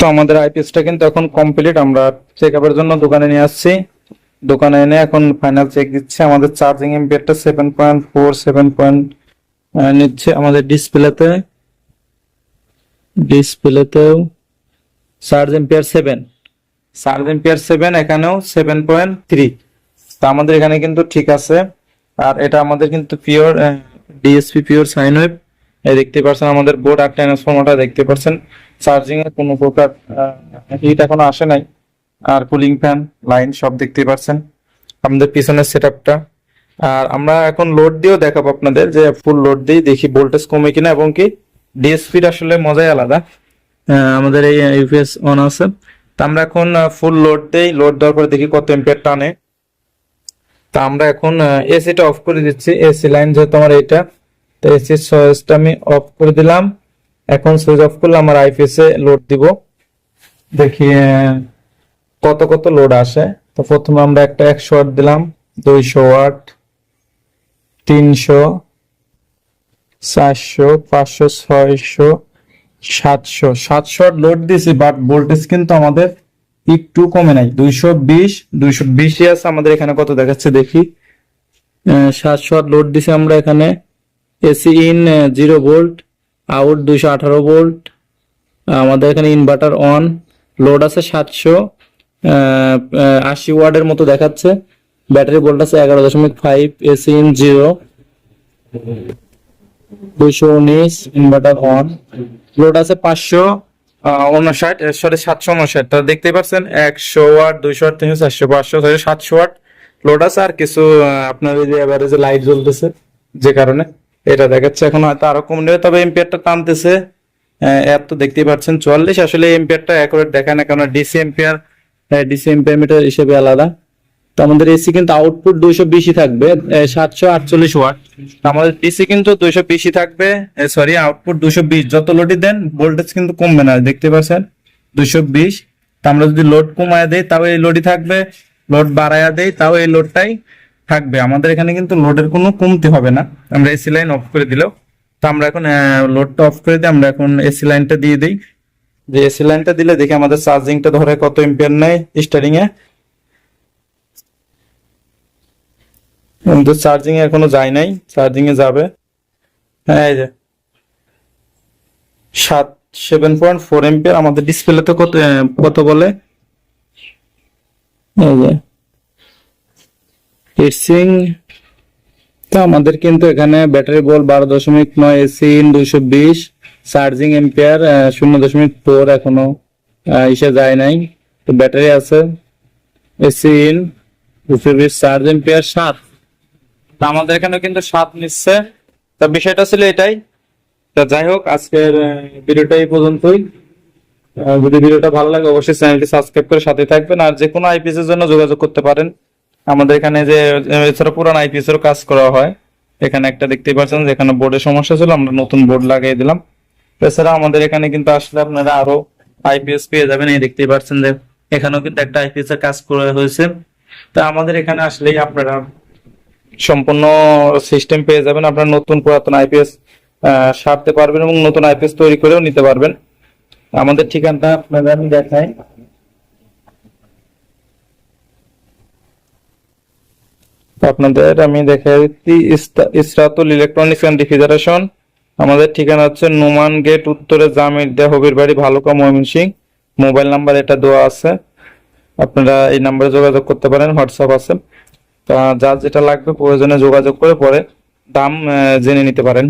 তো আমাদের আইপিএসটা কিন্তু এখন কমপ্লিট আমরা চেক আপের জন্য দোকানে নিয়ে আসছি। দোকানে এনে এখন ফাইনাল চেক দিচ্ছে। আমাদের charging এম্পিয়ারটা seven point four seven point নিচ্ছে আমাদের ডিসপ্লেতে ডিসপ্লেতেও charge ampere seven charge ampere seven এখানেও সেভেন পয়েন্ট থ্রি তা আমাদের এখানে কিন্তু ঠিক আছে। আর এটা আমাদের কিন্তু pure DSP pure sine wave এই দেখতে পাচ্ছেন আমাদের বোর্ড আর ট্রান্সফর্মারটা দেখতে পাচ্ছেন চার্জিং এর কোনো প্রকার হিট এখনও আসে নাই। আর কুলিং ফ্যান লাইন সব দেখতে পাচ্ছেন আমাদের পিছনের সেটআপটা আর আমরা এখন লোড দিয়েও দেখাবো আপনাদের যে ফুল লোড দিই দেখি ভোল্টেজ কমে কিনা এবং কি ডিএসপির আসলে মজাই আলাদা। আমাদের এই ইউপিএস অন আছে। তা আমরা এখন ফুল লোড দেই। লোড দেওয়ার পরে দেখি কত এম্পিয়ার টানে। তা আমরা এখন এসিটা অফ করে দিচ্ছি। এসি লাইন যেহেতু আমার এটা তো এসি সুইচটা আমি অফ করে দিলাম। এখন সুইচ অফ করলে আমার আইপিএস এ লোড দিব। দেখি কত কত লোড আসে। তো প্রথমে আমরা একটা একশো ওয়াট দিলাম, দুইশো ওয়াট তিনশো, চারশো, পাঁচশো, ছয়শো, সাতশো। সাতশো ওয়াট লোড দিছি বাট ভোল্টেজ কিন্তু আমাদের একটু কমে নাই। দুইশো বিশ, দুইশো বিশই আছে আমাদের এখানে কত দেখাচ্ছে দেখি। সাতশো ওয়াট লোড দিছি আমরা এখানে। AC in zero volt out দুইশো আঠারো ভোল্ট আমাদের এখানে ইনভার্টার অন লোড আছে সাতশো আশি ওয়ার্ডের মতো দেখাচ্ছে, ব্যাটারি ভোল্ট আছে এগারো দশমিক ফাইভ এসি ইন জিরো দুইশো উনিশ ইনভার্টার অন লোড আছে পাঁচশো উনষাট সরি সাতশো উনষাট, তা দেখতে পাচ্ছেন, একশো ওয়াট, দুইশো ওয়াট, তিনশো চারশো, পাঁচশো সাতশো ওয়াট লোড আছে আর কিছু আপনার এই যে এভারেজে লাইট জ্বলতেছে, যে কারণে। এটা দেখাচ্ছে এখন হয়তো আরও কম নেবে, তবে এম্পিয়ারটা টানতেছে। এত তো দেখতেই পাচ্ছেন, চুয়াল্লিশ। আসলে এম্পিয়ারটা অ্যাকুরেট দেখায় না কারণ DC ampere DC ampere meter হিসেবে আলাদা। তো আমাদের এসি কিন্তু আউটপুট দুইশো বিশই থাকবে সাতশো আটচল্লিশ ওয়াট আমাদের ডিসি কিন্তু দুইশো বিশই থাকবে সরি আউটপুট দুইশো বিশ। যত লোডই দেন ভোল্টেজ কিন্তু কমবে না, দেখতে পাচ্ছেন? দুইশো বিশ। তা আমরা যদি লোড কমায় দেই, তাও এই লোডই থাকবে লোড বাড়ায়া দেই, তাও এই লোডটাই থাকবে। আমাদের এখানে কিন্তু লোডের কোনো কমতি হবে না। আমরা এসি লাইন অফ করে দিলেও। তো আমরা এখন লোডটা অফ করে দিই আমরা এখন এসি লাইনটা দিয়ে দিই। যে এসি লাইনটা দিলে দেখি আমাদের চার্জিংটা ধরে কত এম্পিয়ার নেয় স্টারিং এ কিন্তু চার্জিং এখনও যায় নাই। চার্জিং এ যাবে। হ্যাঁ এই যে। সাত সেভেন পয়েন্ট ফোর এম্পিয়ার আমাদের ডিসপ্লেতে কত কত বলে? এই যে। হিটসিং তো আমাদের কিন্তু এখানে ব্যাটারি বল বারো দশমিক নয় এসি ইন দুইশো বিশ চার্জিং এম্পিয়ার শূন্য দশমিক ফোর এখনও ইসে যায় নাই। তো ব্যাটারি আছে এসি ইন দুশো বিশ চার্জ এম্পিয়ার সাত। তা আমাদের এখানে কিন্তু সাত নিচ্ছে। তা বিষয়টা ছিল এটাই। তা যাই হোক, আজকের ভিডিওটা এই পর্যন্তই। যদি ভিডিওটা ভালো লাগে, অবশ্যই চ্যানেলটি সাবস্ক্রাইব করে সাথে থাকবেন। আর যে কোনো আইপিএস এর জন্য যোগাযোগ করতে পারেন। আমাদের এখানে যে, এছাড়া পুরান আইপিএস এর কাজ করা হয়। এখানে একটা দেখতে পাচ্ছেন যেখানে বোর্ডের সমস্যা ছিল, আমরা নতুন বোর্ড লাগিয়ে দিলাম। এছাড়া আমাদের এখানে কিন্তু আসলে আপনারা আরও আইপিএস পেয়ে যাবেন, এই দেখতেই পাচ্ছেন যে, এখানেও কিন্তু একটা আইপিএস এর কাজ করা হয়েছে। তা আমাদের এখানে আসলেই আপনারা সম্পূর্ণ সিস্টেম পেয়ে যাবেন, আপনারা নতুন পুরাতন আইপিএস সারতে পারবেন এবং নতুন আইপিএস তৈরি করেও নিতে পারবেন। আমাদের ঠিকানাটা আপনাদের আমি দেখাই। আপনাদের আমি দেখা দিচ্ছি ইসরাতুল ইলেকট্রনিক্স অ্যান্ড রেফ্রিজারেশন আমাদের ঠিকানা হচ্ছে নোমান গেট উত্তরে জামির দে হবির বাড়ি ভালুকা ময়মনসিং। মোবাইল নাম্বার এটা দেওয়া আছে। আপনারা এই নাম্বারে যোগাযোগ করতে পারেন, হোয়াটসঅ্যাপ আছে। তা, যা যেটা লাগবে প্রয়োজনে যোগাযোগ করে পরে দাম জেনে নিতে পারেন।